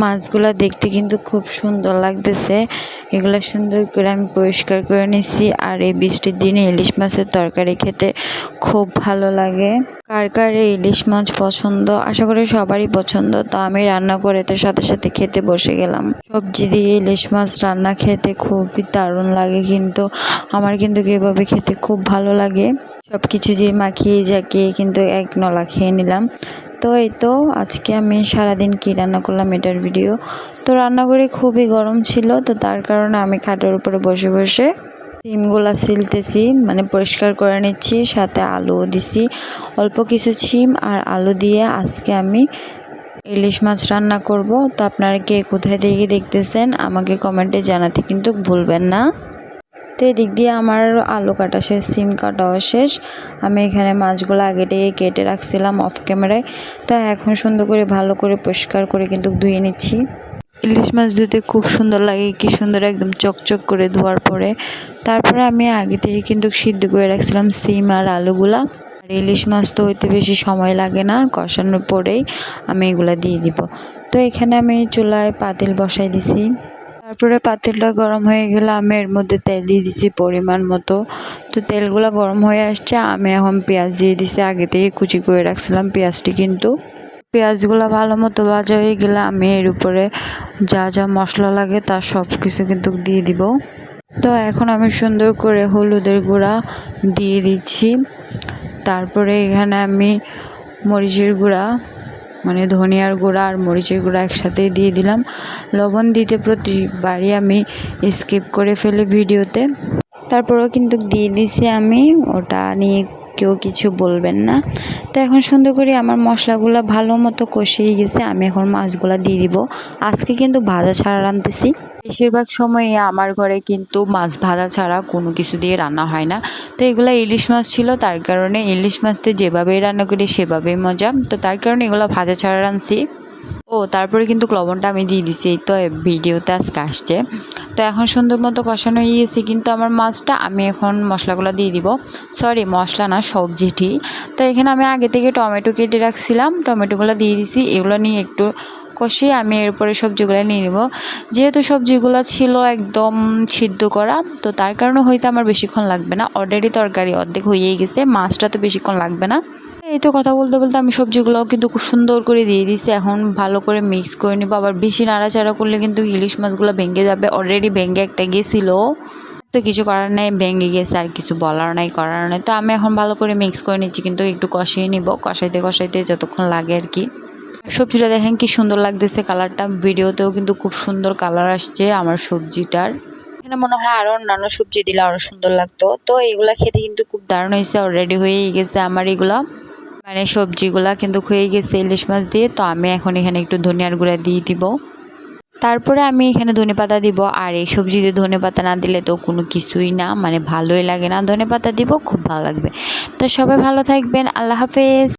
মাছগুলা দেখতে কিন্তু খুব সুন্দর লাগতেছে। এগুলা সুন্দর করে আমি পরিষ্কার করে নিছি আর এই বৃষ্টির দিনে ইলিশ মাছের তরকারি খেতে খুব ভালো লাগে। কার কার এই ইলিশ মাছ পছন্দ? আশা করি সবারই পছন্দ। তো আমি রান্না করে তো সাথে সাথে খেতে বসে গেলাম। সবজি দিয়ে ইলিশ মাছ রান্না খেতে খুবই দারুণ লাগে কিন্তু। আমার কিন্তু এভাবে খেতে খুব ভালো লাগে। সব কিছু দিয়ে মাখিয়ে জাকিয়ে কিন্তু এক নলা খেয়ে নিলাম। তো এই তো আজকে আমি সারাদিন কি রান্না করলাম এটার ভিডিও তো রান্নাঘরে খুবই গরম ছিল, তো তার কারণে আমি খাটের উপরে বসে বসে সিমগুলা ছিলতেছি মানে পরিষ্কার করে নিচ্ছি, সাথে আলুও দিছি, অল্প কিছু সিম আর আলু দিয়ে আজকে আমি ইলিশ মাছ রান্না করব। তো আপনারা কে কোথায় থেকে দেখতেছেন, আমাকে কমেন্টে জানাতে কিন্তু ভুলবেন না। তো এদিক দিয়ে আমার আলু কাটা শেষ, সিম কাটাও শেষ। আমি এখানে মাছগুলো আগে থেকে কেটে রাখছিলাম অফ ক্যামেরায় তো এখন সুন্দর করে, ভালো করে, পরিষ্কার করে কিন্তু ধুয়ে নিচ্ছি। ইলিশ মাছ ধুতে খুব সুন্দর লাগে, কি সুন্দর একদম চকচক করে ধোয়ার পরে। তারপরে আমি আগে থেকে কিন্তু সিদ্ধ করে রাখছিলাম সিম আর আলুগুলা। আর ইলিশ মাছ তো হইতে বেশি সময় লাগে না, কষানোর পরেই আমি এগুলা দিয়ে দিব। তো এখানে আমি চুলায় পাতিল বসাই দিছি। তারপরে পাতিলটা গরম হয়ে গেলে আমি এর মধ্যে তেল দিয়ে দিছি পরিমাণ মতো। তো তেলগুলো গরম হয়ে আসছে, আমি এখন পেঁয়াজ দিয়ে দিছি। আগে থেকে কুচি করে রাখছিলাম পেঁয়াজটি কিন্তু। পেঁয়াজগুলো ভালো মতো ভাজা হয়ে গেলে আমি এর উপরে যা যা মশলা লাগে তার সব কিছু কিন্তু দিয়ে দিব। তো এখন আমি সুন্দর করে হলুদের গুঁড়া দিয়ে দিচ্ছি। তারপরে এখানে আমি মরিচের গুঁড়া মানে ধনিয়ার গুঁড়া আর মরিচের গুঁড়া একসাথেই দিয়ে দিলাম। লবণ দিতে প্রতিবারই আমি স্কিপ করে ফেলি ভিডিওতে। তারপরেও কিন্তু দিয়ে দিছি আমি। ওটা নিয়ে কেউ কিছু বলবেন না। তো এখন সুন্দর করে আমার মশলাগুলো ভালো মতো কষিয়ে গেছে, আমি এখন মাছগুলো দিয়ে দিব। আজকে কিন্তু ভাজা ছাড়া রাঁধতেছি। বেশিরভাগ সময়ে আমার ঘরে কিন্তু মাছ ভাজা ছাড়া কোনো কিছু দিয়ে রান্না হয় না। তো এগুলো ইলিশ মাছ ছিল, তার কারণে ইলিশ মাছতে যেভাবেই রান্না করি সেভাবেই মজা। তো তার কারণে এগুলো ভাজা ছাড়া রাঁধছি। ও, তারপরে কিন্তু লবণটা আমি দিয়ে দিছি, এই তো ভিডিওতে আজকে আসছে। তো এখন সুন্দর মতো কষানো হয়ে গেছে, কিন্তু আমার মাছটা আমি এখন মশলাগুলো দিয়ে দিব। সরি মশলা না সবজিটি তো এখানে আমি আগে থেকে টমেটো কেটে রাখছিলাম, টমেটোগুলো দিয়ে দিছি, এগুলো নিয়ে একটু কষিয়ে আমি এরপরে সবজিগুলো নিয়ে নেব। যেহেতু সবজিগুলো ছিল একদম সিদ্ধ করা, তো তার কারণে হয়তো আমার বেশিক্ষণ লাগবে না। অলরেডি তরকারি অর্ধেক হয়েই গেছে, মাছটা তো বেশিক্ষণ লাগবে না। এই তো কথা বলতে বলতে আমি সবজিগুলোও কিন্তু খুব সুন্দর করে দিয়ে দিচ্ছি এখন ভালো করে মিক্স করে নিবো। আবার বেশি নাড়াচাড়া করলে কিন্তু ইলিশ মাছগুলো ভেঙে যাবে। অলরেডি ভেঙে একটা গেছিল। তো কিছু করার নেই, ভেঙে গেছে। আর কিছু বলার নাই, করার নেই। তো আমি এখন ভালো করে মিক্স করে নিচ্ছি। কিন্তু একটু কষিয়ে নিব। কষাইতে কষাইতে যতক্ষণ লাগে আর কি। সবজিটা দেখেন কি সুন্দর লাগতেছে কালারটা ভিডিওতেও কিন্তু খুব সুন্দর কালার আসছে আমার সবজিটার। এখানে মনে হয় আরও অন্যান্য সবজি দিলে আরও সুন্দর লাগতো। তো এগুলা খেতে কিন্তু খুব দারুণ হয়েছে। অলরেডি হয়েই গেছে আমার এগুলো। মানে সবজিগুলা কিন্তু হয়ে গেছে ইলিশ মাছ দিয়ে, তো আমি এখন এখানে একটু ধনিয়ার গুঁড়া দিয়ে দিব। তারপরে আমি এখানে ধনে পাতা দিব, আর এই সবজিতে ধনে পাতা না দিলে তো কোনো কিছুই না মানে ভালোই লাগে না ধনে পাতা দিব, খুব ভালো লাগবে। তো সবাই ভালো থাকবেন, আল্লাহ হাফেজ।